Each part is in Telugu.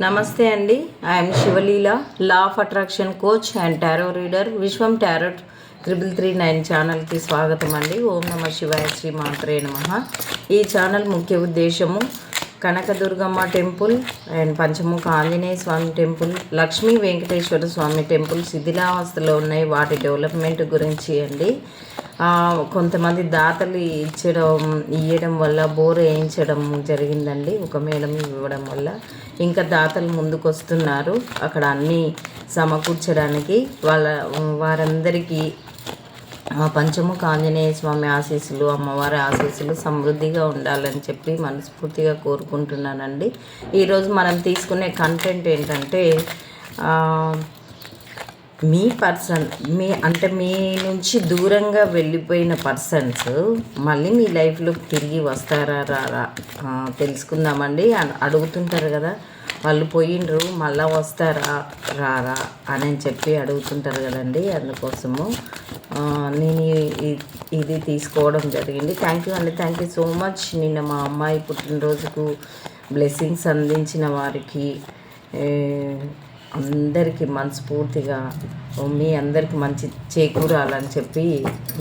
నమస్తే అండి. I'm Sivaleela law of attraction coach and tarot reader Vishwam tarot triple three nine ఛానల్కి స్వాగతం అండి. ఓం నమ శివాయ శ్రీ మాత్రే నమ. ఈ ఛానల్ ముఖ్య ఉద్దేశము Kanakadurgamma temple and Panchamukha Anjaneya Swamy temple Lakshmi Venkateswara Swamy temple శిథిలావస్థలో ఉన్నాయి వాటి డెవలప్మెంట్ గురించి అండి. కొంతమంది దాతలు ఇచ్చడం ఇవ్వడం వల్ల బోర్ వేయించడం జరిగిందండి. ఒక మేడం ఇవ్వడం వల్ల ఇంకా దాతలు ముందుకు వస్తున్నారు అక్కడ అన్నీ సమకూర్చడానికి వాళ్ళ వారందరికీ పంచముఖ ఆంజనేయ స్వామి ఆశీస్సులు అమ్మవారి ఆశీస్సులు సమృద్ధిగా ఉండాలని చెప్పి మనస్ఫూర్తిగా కోరుకుంటున్నానండి. ఈరోజు మనం తీసుకునే కంటెంట్ ఏంటంటే మీ పర్సన్ మీ అంటే మీ నుంచి దూరంగా వెళ్ళిపోయిన పర్సన్స్ మళ్ళీ మీ లైఫ్లోకి తిరిగి వస్తారా రారా? తెలుసుకుందామండి. అడుగుతుంటారు కదా. వాళ్ళు పోయిండ్రు మళ్ళా వస్తారా రారా అని చెప్పి అడుగుతుంటారు కదండి అందుకోసము. నేను ఇది తీసుకోవడం జరిగింది. థ్యాంక్ యూ అండి. Thank you so much. నిన్న మా అమ్మాయి పుట్టినరోజుకు బ్లెస్సింగ్స్ అందించిన వారికి. అందరికీ మనస్ఫూర్తిగా మీ అందరికీ మంచి చేకూరాలని చెప్పి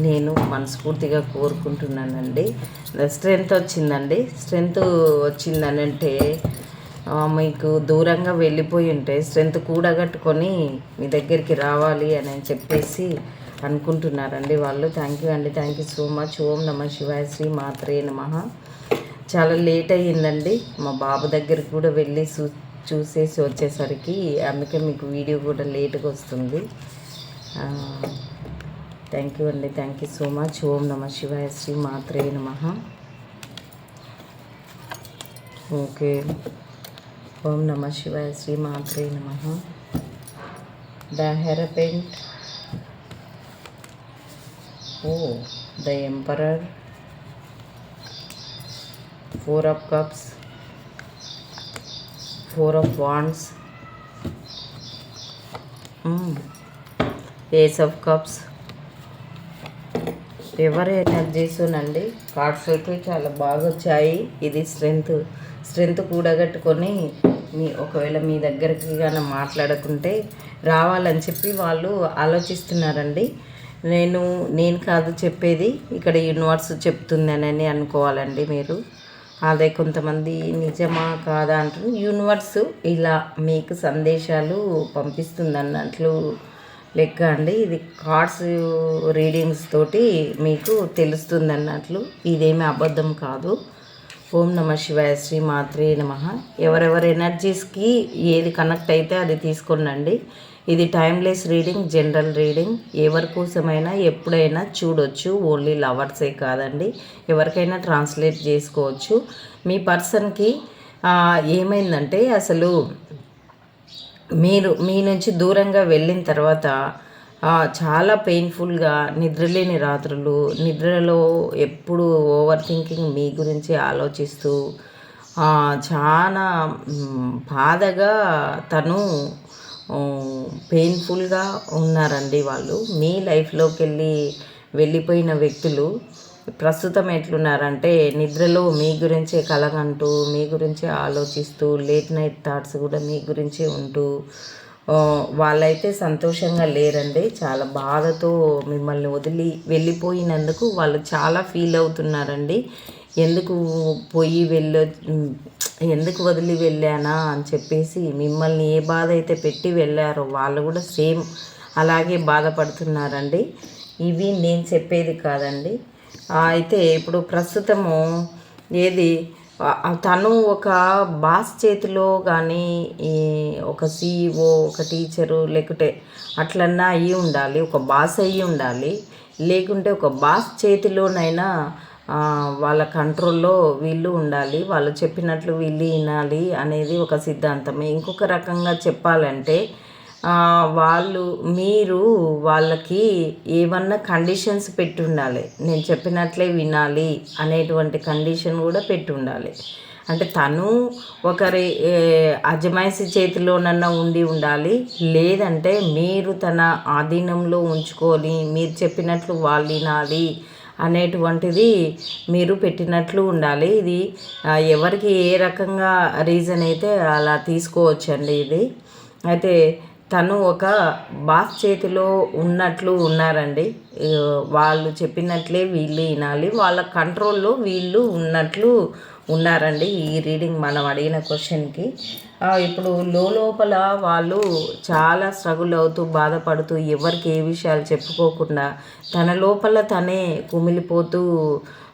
నేను మనస్ఫూర్తిగా కోరుకుంటున్నానండి. స్ట్రెంత్ వచ్చిందండి. స్ట్రెంత్ వచ్చిందని అంటే మీకు దూరంగా వెళ్ళిపోయి ఉంటే స్ట్రెంత్ కూడగట్టుకొని మీ దగ్గరికి రావాలి అని చెప్పేసి అనుకుంటున్నారండి వాళ్ళు. థ్యాంక్ యూ అండి. Thank you so much. ఓం నమ శివాయ శ్రీ మాత్రే నమ. చాలా లేట్ అయ్యిందండి. మా బాబు దగ్గరికి కూడా వెళ్ళి సూ చూసేసి వచ్చేసరికి అందుకే మీకు వీడియో కూడా లేట్గా వస్తుంది. థ్యాంక్ యూ అండి. థ్యాంక్ యూ సో మచ్ ఓం నమ శివాయ శ్రీ మాత్రే నమ. ఓకే. ఓం నమ శివాయ శ్రీ మాత్రే నమ. The hierophant. Oh the emperor. Four of cups. Four of wands ace of cups. cups energies ఎనర్జీసునండి cards అయితే చాలా బాగా వచ్చాయి. ఇది స్ట్రెంగ్త్ స్ట్రెంగ్త్ కూడగట్టుకొని మీ ఒకవేళ మీ దగ్గరికి కానీ మాట్లాడకుంటే రావాలని చెప్పి వాళ్ళు ఆలోచిస్తున్నారండి. నేను నేను కాదు చెప్పేది. ఇక్కడ యూనివర్స్ చెప్తుందనని అనుకోవాలండి మీరు. అదే కొంతమంది నిజమా కాదా అంటారు యూనివర్స్ ఇలా మీకు సందేశాలు పంపిస్తుంది అన్నట్లు లెక్క అండి. ఇది కార్డ్స్ రీడింగ్స్ తోటి మీకు తెలుస్తుంది అన్నట్లు ఇదేమి అబద్ధం కాదు. ఓం నమ శివాయ శ్రీ మాత్రే నమ. ఎవరెవరి ఎనర్జీస్కి ఏది కనెక్ట్ అయితే అది తీసుకోండి. ఇది టైమ్లెస్ రీడింగ్ జనరల్ రీడింగ్. ఎవరి కోసమైనా ఎప్పుడైనా చూడొచ్చు. ఓన్లీ లవర్సే కాదండి. ఎవరికైనా ట్రాన్స్లేట్ చేసుకోవచ్చు. మీ పర్సన్కి ఏమైందంటే అసలు మీరు మీ నుంచి దూరంగా వెళ్ళిన తర్వాత చాలా పెయిన్ఫుల్గా నిద్రలేని రాత్రులు నిద్రలో ఎప్పుడు ఓవర్ థింకింగ్ మీ గురించి ఆలోచిస్తూ చాలా బాధగా తను పెయిన్ఫుల్గా ఉన్నారండి వాళ్ళు. మీ లైఫ్లోకి వెళ్ళి వెళ్ళిపోయిన వ్యక్తులు ప్రస్తుతం ఎట్లున్నారంటే నిద్రలో మీ గురించే కలగంటూ మీ గురించే ఆలోచిస్తూ లేట్ నైట్ థాట్స్ కూడా మీ గురించే ఉంటూ వాళ్ళైతే సంతోషంగా లేరండి. చాలా బాధతో మిమ్మల్ని వదిలి వెళ్ళిపోయినందుకు వాళ్ళు చాలా ఫీల్ అవుతున్నారండి. ఎందుకు పోయి వెళ్ళ ఎందుకు వదిలి వెళ్ళానా అని చెప్పేసి మిమ్మల్ని ఏ బాధ అయితే పెట్టి వెళ్ళారో వాళ్ళు కూడా సేమ్ అలాగే బాధపడుతున్నారండి. ఇవి నేను చెప్పేది కాదండి. అయితే ఇప్పుడు ప్రస్తుతము ఏది తను ఒక బాస్ చేతిలో కానీ ఈ ఒక సీఈఓ ఒక టీచరు లేకుంటే అట్లన్నా అయ్యి ఉండాలి ఒక బాస్ అయ్యి ఉండాలి. లేకుంటే ఒక బాస్ చేతిలోనైనా వాళ్ళ కంట్రోల్లో వీళ్ళు ఉండాలి వాళ్ళు చెప్పినట్లు వీళ్ళు వినాలి అనేది ఒక సిద్ధాంతమే. ఇంకొక రకంగా చెప్పాలంటే వాళ్ళు మీరు వాళ్ళకి ఏమన్నా కండిషన్స్ పెట్టి ఉండాలి నేను చెప్పినట్లే వినాలి అనేటువంటి కండిషన్ కూడా పెట్టి ఉండాలి అంటే తను ఒకరి అజమాయిషి చేతిలోనన్నా ఉండి ఉండాలి. లేదంటే మీరు తన ఆధీనంలో ఉంచుకొని మీరు చెప్పినట్లు వాళ్ళు వినాలి అనేటువంటిది మీరు పెట్టినట్లు ఉండాలి. ఇది ఎవరికి ఏ రకంగా రీజన్ అయితే అలా తీసుకోవచ్చండి ఇది. అయితే తను ఒక బాస్ చేతిలో ఉన్నట్లు ఉన్నారండి. వాళ్ళు చెప్పినట్లే వీళ్ళు వినాలి. వాళ్ళ కంట్రోల్లో వీళ్ళు ఉన్నట్లు ఉన్నారండి ఈ రీడింగ్ మనం అడిగిన క్వశ్చన్కి. ఇప్పుడు లోపల వాళ్ళు చాలా స్ట్రగుల్ అవుతూ బాధపడుతూ ఎవరికి ఏ విషయాలు చెప్పుకోకుండా తన లోపల తనే కుమిలిపోతూ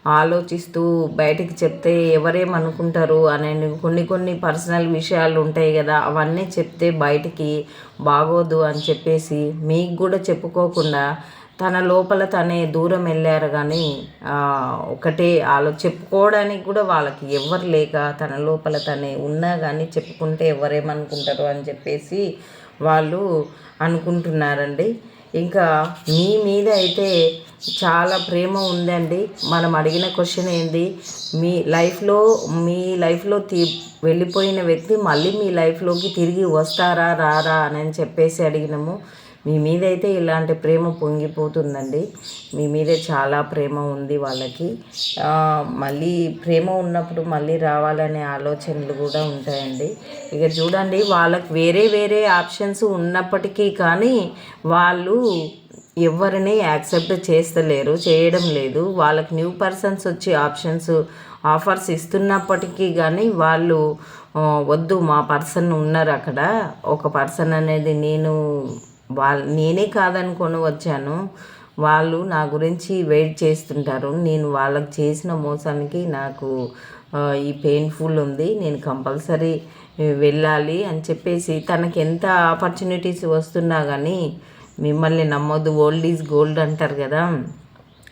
ఆలోచిస్తూ బయటికి చెప్తే ఎవరేమనుకుంటారు అనే కొన్ని కొన్ని పర్సనల్ విషయాలు ఉంటాయి కదా అవన్నీ చెప్తే బయటికి బాగోదు అని చెప్పేసి మీకు కూడా చెప్పుకోకుండా తన లోపల తనే దూరం వెళ్ళారు కానీ ఒకటే ఆలో చెప్పుకోవడానికి కూడా వాళ్ళకి ఎవరు లేక తన లోపల తనే ఉన్నా కానీ చెప్పుకుంటే ఎవరేమనుకుంటారు అని చెప్పేసి వాళ్ళు అనుకుంటున్నారండి. ఇంకా మీ మీద అయితే చాలా ప్రేమ ఉందండి. మనం అడిగిన క్వశ్చన్ ఏంది? మీ లైఫ్లో మీ లైఫ్లో తీ వెళ్ళిపోయిన వ్యక్తి మళ్ళీ మీ లైఫ్లోకి తిరిగి వస్తారా రారా అని చెప్పేసి అడిగినాము. మీ మీద అయితే ఇలాంటి ప్రేమ పొంగిపోతుందండి. మీ మీదే చాలా ప్రేమ ఉంది వాళ్ళకి. మళ్ళీ ప్రేమ ఉన్నప్పుడు మళ్ళీ రావాలనే ఆలోచనలు కూడా ఉంటాయండి. ఇక చూడండి వాళ్ళకి వేరే వేరే ఆప్షన్స్ ఉన్నప్పటికీ కానీ వాళ్ళు ఎవరిని యాక్సెప్ట్ చేస్తలేరు చేయడం లేదు. వాళ్ళకి న్యూ పర్సన్స్ వచ్చి ఆప్షన్స్ ఆఫర్స్ ఇస్తున్నప్పటికీ కానీ వాళ్ళు వద్దు మా పర్సన్ ఉన్నారు అక్కడ. ఒక పర్సన్ అనేది నేను వాళ్ళు నేనే కాదనుకొని వచ్చాను. వాళ్ళు నా గురించి వెయిట్ చేస్తుంటారు. నేను వాళ్ళకి చేసిన మోసానికి నాకు ఈ పెయిన్ఫుల్ ఉంది. నేను కంపల్సరీ వెళ్ళాలి అని చెప్పేసి తనకి ఎంత ఆపర్చునిటీస్ వస్తున్నా కానీ మిమ్మల్ని నమ్మొద్దు. ఓల్డ్ ఈజ్ గోల్డ్ అంటారు కదా.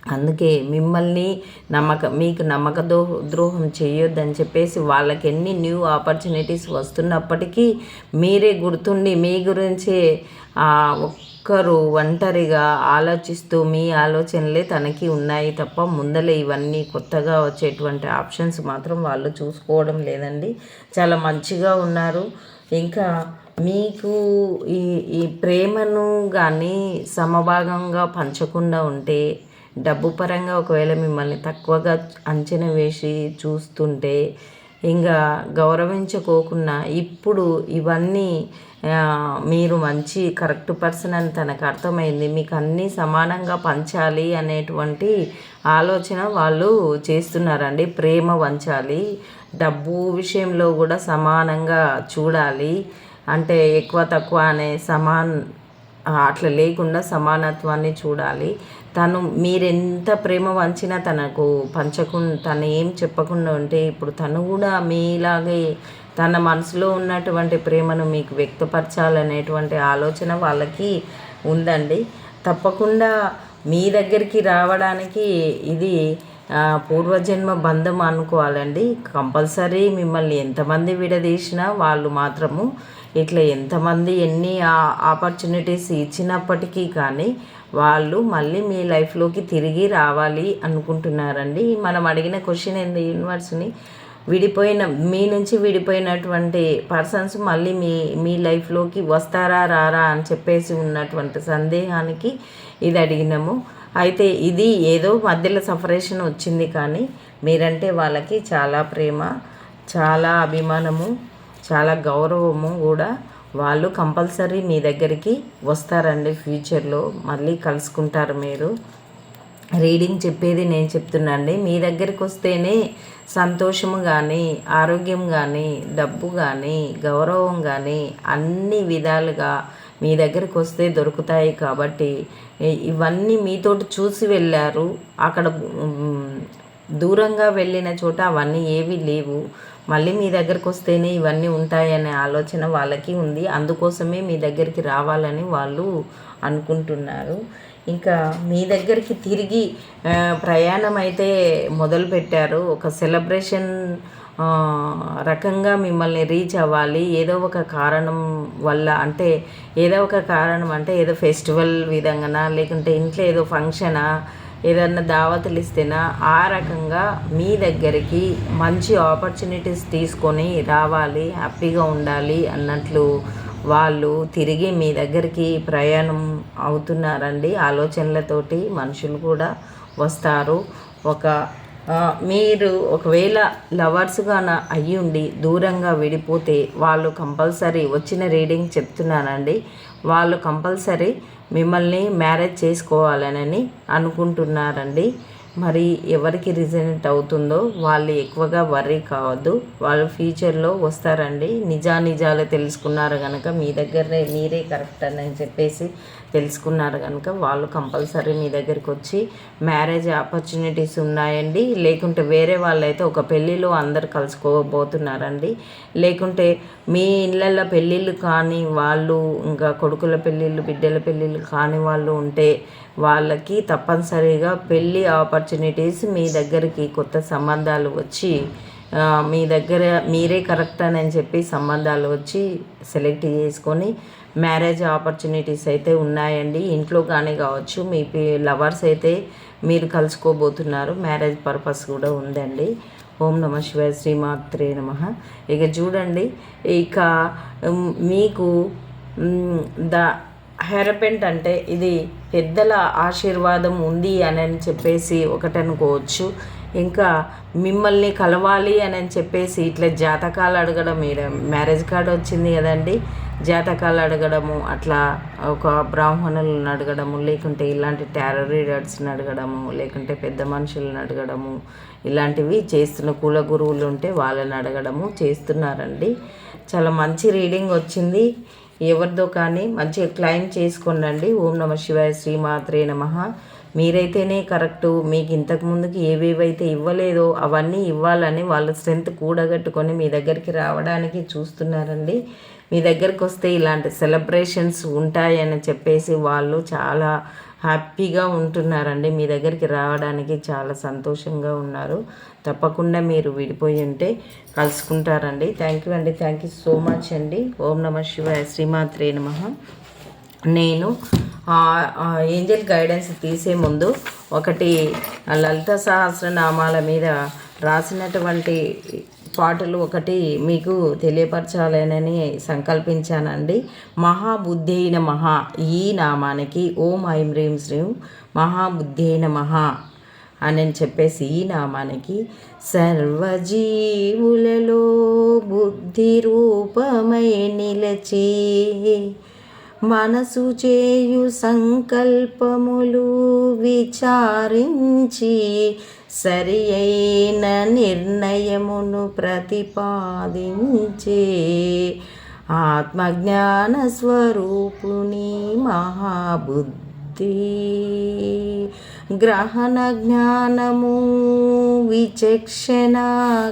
అందుకే మిమ్మల్ని నమ్మక మీకు నమ్మక దో ద్రోహం చేయొద్దని చెప్పేసి వాళ్ళకి ఎన్ని న్యూ ఆపర్చునిటీస్ వస్తున్నప్పటికీ మీరే గుర్తుండి మీ గురించే ఒక్కరు ఒంటరిగా ఆలోచిస్తూ మీ ఆలోచనలే తనకి ఉన్నాయి తప్ప ముందలే ఇవన్నీ కొత్తగా వచ్చేటువంటి ఆప్షన్స్ మాత్రం వాళ్ళు చూసుకోవడం లేదండి. చాలా మంచిగా ఉన్నారు. ఇంకా మీకు ఈ ఈ ప్రేమను కానీ సమభాగంగా పంచకుండా ఉంటే డబ్బు పరంగా ఒకవేళ మిమ్మల్ని తక్కువగా అంచనా వేసి చూస్తుంటే ఇంకా గౌరవించుకోకుండా ఇప్పుడు ఇవన్నీ మీరు మంచి కరెక్ట్ పర్సన్ అని తనకు అర్థమైంది మీకు అన్నీ సమానంగా పంచాలి అనేటువంటి ఆలోచన వాళ్ళు చేస్తున్నారండి. ప్రేమ వంచాలి డబ్బు విషయంలో కూడా సమానంగా చూడాలి అంటే ఎక్కువ తక్కువ అనే సమాన్ అట్లా లేకుండా సమానత్వాన్ని చూడాలి. తను మీరెంత ప్రేమ వంచినా తనకు పంచకుండా తను ఏం చెప్పకుండా ఉంటే ఇప్పుడు తను కూడా మీలాగే తన మనసులో ఉన్నటువంటి ప్రేమను మీకు వ్యక్తపరచాలనేటువంటి ఆలోచన వాళ్ళకి ఉందండి. తప్పకుండా మీ దగ్గరికి రావడానికి ఇది పూర్వజన్మ బంధం అనుకోవాలండి. కంపల్సరీ మిమ్మల్ని ఎంతమంది విడదీసినా వాళ్ళు మాత్రము ఇట్లా ఎంతమంది ఎన్ని ఆపర్చునిటీస్ ఇచ్చినప్పటికీ కానీ వాళ్ళు మళ్ళీ మీ లైఫ్లోకి తిరిగి రావాలి అనుకుంటున్నారండి. మనం అడిగిన క్వశ్చన్ ఏంది యూనివర్స్ని విడిపోయిన మీ నుంచి విడిపోయినటువంటి పర్సన్స్ మళ్ళీ మీ మీ లైఫ్లోకి వస్తారా రారా అని చెప్పేసి ఉన్నటువంటి సందేహానికి ఇది అడిగినాము. అయితే ఇది ఏదో మధ్యలో సపరేషన్ వచ్చింది కానీ మీరంటే వాళ్ళకి చాలా ప్రేమ చాలా అభిమానము. చాలా గౌరవము కూడా. వాళ్ళు కంపల్సరీ మీ దగ్గరికి వస్తారండి ఫ్యూచర్లో మళ్ళీ కలుసుకుంటారు మీరు. రీడింగ్ చెప్పేది నేను చెప్తున్నాండి. మీ దగ్గరికి వస్తేనే సంతోషము కానీ ఆరోగ్యం కానీ డబ్బు కానీ గౌరవం కానీ అన్ని విధాలుగా మీ దగ్గరికి వస్తే దొరుకుతాయి కాబట్టి ఇవన్నీ మీతోటి చూసి వెళ్ళారు. అక్కడ దూరంగా వెళ్ళిన చోట అవన్నీ ఏవి లేవు. మళ్ళీ మీ దగ్గరకు వస్తేనే ఇవన్నీ ఉంటాయనే ఆలోచన వాళ్ళకి ఉంది. అందుకోసమే మీ దగ్గరికి రావాలని వాళ్ళు అనుకుంటున్నారు. ఇంకా మీ దగ్గరికి తిరిగి ప్రయాణం అయితే మొదలు పెట్టారు ఒక సెలబ్రేషన్ రకంగా మిమ్మల్ని రీచ్ అవ్వాలి. ఏదో ఒక కారణం వల్ల అంటే ఏదో ఒక కారణం అంటే ఏదో ఫెస్టివల్ విధంగానా లేకుంటే ఇంట్లో ఏదో ఫంక్షనా ఏదన్నా దావతులు ఇస్తేనా ఆ రకంగా మీ దగ్గరికి మంచి ఆపర్చునిటీస్ తీసుకొని రావాలి హ్యాపీగా ఉండాలి అన్నట్లు వాళ్ళు తిరిగి మీ దగ్గరికి ప్రయాణం అవుతున్నారండి. ఆలోచనలతోటి మనుషులు కూడా వస్తారు. ఒక మీరు ఒకవేళ లవర్స్గాన అయ్యి ఉండి దూరంగా విడిపోతే వాళ్ళు కంపల్సరీ వచ్చిన రీడింగ్ చెప్తున్నానండి. వాళ్ళు కంపల్సరీ మిమ్మల్ని మ్యారేజ్ చేసుకోవాలనని అనుకుంటున్నారండి. మరి ఎవరికి రిజనెంట్ అవుతుందో వాళ్ళు ఎక్కువగా వర్రీ కావద్దు. వాళ్ళు ఫ్యూచర్లో వస్తారండి. నిజానిజాలు తెలుసుకున్నారు కనుక మీ దగ్గరనే మీరే కరెక్ట్ అని చెప్పేసి తెలుసుకున్నారు కనుక వాళ్ళు కంపల్సరీ మీ దగ్గరికి వచ్చి మ్యారేజ్ ఆపర్చునిటీస్ ఉన్నాయండి. లేకుంటే వేరే వాళ్ళైతే ఒక పెళ్ళిలో అందరు కలుసుకోబోతున్నారండి. లేకుంటే మీ ఇళ్ళల్లో పెళ్ళిళ్ళు కానీ వాళ్ళు ఇంకా కొడుకుల పెళ్ళిళ్ళు బిడ్డల పెళ్ళిళ్ళు కాని వాళ్ళు ఉంటే వాళ్ళకి తప్పనిసరిగా పెళ్ళి ఆపర్చునిటీస్ మీ దగ్గరికి కొత్త సంబంధాలు వచ్చి మీ దగ్గర మీరే కరెక్ట్ అని చెప్పి సంబంధాలు వచ్చి సెలెక్ట్ చేసుకొని మ్యారేజ్ ఆపర్చునిటీస్ అయితే ఉన్నాయండి. ఇంట్లో కానీ కావచ్చు మీ లవర్స్ అయితే మీరు కలుసుకోబోతున్నారు. మ్యారేజ్ పర్పస్ కూడా ఉందండి. ఓం నమ శివాయ శ్రీమాత్రే నమ. ఇక చూడండి ఇక మీకు ద హెరపెంట్ అంటే ఇది పెద్దల ఆశీర్వాదం ఉంది అని అని చెప్పేసి ఒకటి అనుకోవచ్చు. ఇంకా మిమ్మల్ని కలవాలి అని అని చెప్పేసి ఇట్లా జాతకాలు అడగడం మీరు మ్యారేజ్ కార్డు వచ్చింది కదండి. జాతకాలు అడగడము అట్లా ఒక బ్రాహ్మణులను అడగడము లేకుంటే ఇలాంటి టారో రీడర్స్ని అడగడము లేకుంటే పెద్ద మనుషులను అడగడము ఇలాంటివి చేస్తున్న కుల గురువులు ఉంటే వాళ్ళని అడగడము చేస్తున్నారండి. చాలా మంచి రీడింగ్ వచ్చింది. ఎవరిదో కానీ మంచిగా క్లైమ్ చేసుకోండి ఓం నమ శివాయ శ్రీమాత్రే నమ. మీరైతేనే కరెక్టు. మీకు ఇంతకు ముందుకి ఏవేవైతే ఇవ్వలేదో అవన్నీ ఇవ్వాలని వాళ్ళ స్ట్రెంత్ కూడగట్టుకొని మీ దగ్గరికి రావడానికి చూస్తున్నారండి. మీ దగ్గరికి వస్తే ఇలాంటి సెలబ్రేషన్స్ ఉంటాయని చెప్పేసి వాళ్ళు చాలా హ్యాపీగా ఉంటున్నారండి. మీ దగ్గరికి రావడానికి చాలా సంతోషంగా ఉన్నారు. తప్పకుండా మీరు విడిపోయి ఉంటే కలుసుకుంటారండి. థ్యాంక్ యూ అండి. థ్యాంక్ యూ సో మచ్ అండి. ఓం నమ శివాయ. శ్రీమాత్రే నమ. నేను ఆ, ఏంజల్ గైడెన్స్ తీసే ముందు ఒకటి లలిత సహస్రనామాల మీద రాసినటువంటి పాటలు ఒకటి మీకు తెలియపరచాలనని సంకల్పించానండి. మహాబుద్ధి అయిన మహా ఈ నామానికి ఓం ఐం హ్రీం శ్రీం మహాబుద్ధి అయిన మహా అని చెప్పేసి ఈ నామానికి సర్వజీవులలో బుద్ధి రూపమై నిలచి మనసు చేయు సంకల్పములు విచారించి సరి అయిన నిర్ణయమును ప్రతిపాదించే ఆత్మజ్ఞాన స్వరూపుని మహాబుద్ధి. గ్రహణ జ్ఞానము విచక్షణ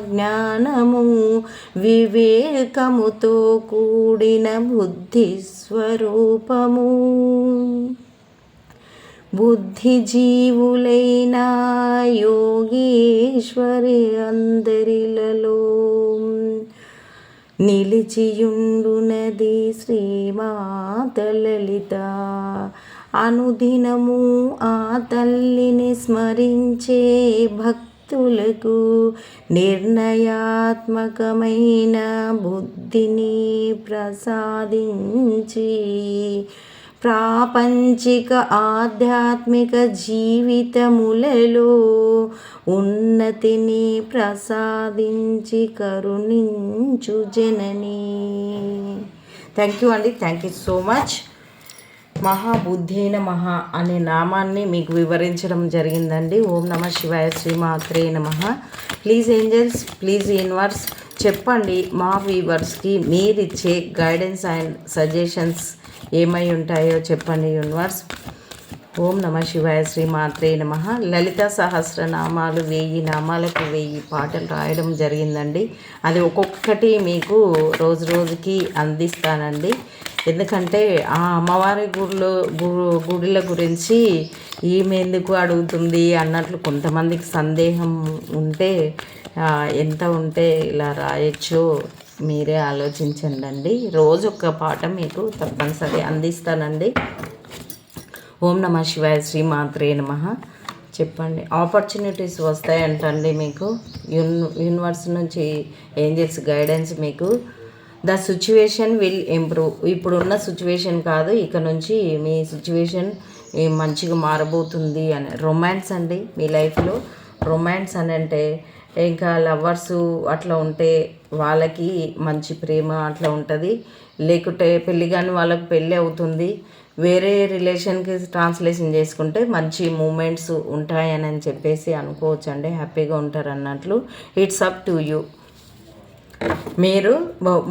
జ్ఞానము వివేకముతో కూడిన బుద్ధి స్వరూపము. బుద్ధిజీవులైన యోగేశ్వరి అందరిలలో నిలిచియుండునది శ్రీమాత లలిత. అనుదినము ఆ తల్లిని స్మరించే భక్తులకు నిర్ణయాత్మకమైన బుద్ధిని ప్రసాదించి ప్రాపంచిక ఆధ్యాత్మిక జీవితములలో ఉన్నతిని ప్రసాదించి కరుణించు జనని. థ్యాంక్ యూ అండి థ్యాంక్ యూ సో మచ్ మహాబుద్ధేన మహా అనే నామాన్ని మీకు వివరించడం జరిగిందండి. ఓం నమ శివాయ శ్రీమాత్రే నమ. ప్లీజ్ ఏంజల్స్ ప్లీజ్ యూనివర్స్ చెప్పండి మా వీవర్స్కి మీరిచ్చే గైడెన్స్ అండ్ సజెషన్స్ ఏమై ఉంటాయో చెప్పండి యూనివర్స్. ఓం నమ శివాయ శ్రీమాత్రే నమ. లలిత సహస్రనామాలు వెయ్యి నామాలకు వెయ్యి పాటలు రాయడం జరిగిందండి. అది ఒక్కొక్కటి మీకు రోజు రోజుకి అందిస్తానండి. ఎందుకంటే ఆ అమ్మవారి గుడిలో గు- గుడిల గురించి ఏమేందుకు అడుగుతుంది అన్నట్లు కొంతమందికి సందేహం ఉంటే ఎంత ఉంటే ఇలా రాయొచ్చో మీరే ఆలోచించండి రోజు ఒక పాట మీకు తప్పనిసరి అందిస్తానండి. ఓం నమ శివాయ శ్రీమాత్రే నమ. చెప్పండి ఆపర్చునిటీస్ వస్తాయంటండి మీకు. యూన్ యూనివర్స్ నుంచి ఏంజల్స్ గైడెన్స్ మీకు. The situation will improve. ఇప్పుడున్న సిచ్యువేషన్ కాదు ఇక నుంచి మీ సిచ్యువేషన్ మంచిగా మారబోతుంది అని. రొమాన్స్ అండి మీ లైఫ్లో. రొమాన్స్ అని అంటే ఇంకా లవర్స్ అట్లా ఉంటే వాళ్ళకి మంచి ప్రేమ అట్లా ఉంటుంది. లేకుంటే పెళ్ళి కానీ వాళ్ళకి పెళ్ళి అవుతుంది. వేరే రిలేషన్కి ట్రాన్స్లేషన్ చేసుకుంటే మంచి మూమెంట్స్ ఉంటాయని అని చెప్పేసి అనుకోవచ్చు అండి హ్యాపీగా ఉంటారు అన్నట్లు. It's up to you. మీరు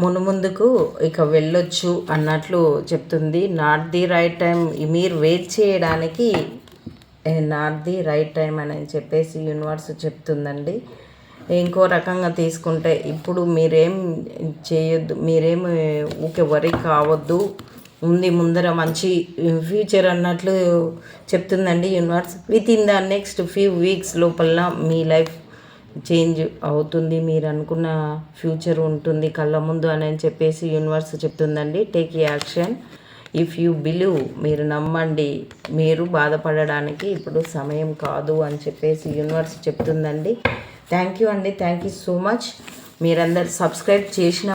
మును ముందుకు ఇక వెళ్ళొచ్చు అన్నట్లు చెప్తుంది. నాట్ ది రైట్ టైం మీరు వెయిట్ చేయడానికి నాట్ ది రైట్ టైం అని చెప్పేసి యూనివర్స్ చెప్తుందండి. ఇంకో రకంగా తీసుకుంటే ఇప్పుడు మీరేం చేయొద్దు మీరేం ఊకే వరి కావద్దు. ఉంది ముందర మంచి ఫ్యూచర్ అన్నట్లు చెప్తుందండి universe. Within the next few weeks లోపల మీ లైఫ్ చేంజ్ అవుతుంది మీరు అనుకున్న ఫ్యూచర్ ఉంటుంది కళ్ళ ముందు అని అని చెప్పేసి యూనివర్స్ చెప్తుందండి. Take action if you believe మీరు నమ్మండి మీరు బాధపడడానికి ఇప్పుడు సమయం కాదు అని చెప్పేసి యూనివర్స్ చెప్తుందండి. థ్యాంక్ యూ అండి. Thank you so much. మీరందరు సబ్స్క్రైబ్ చేసిన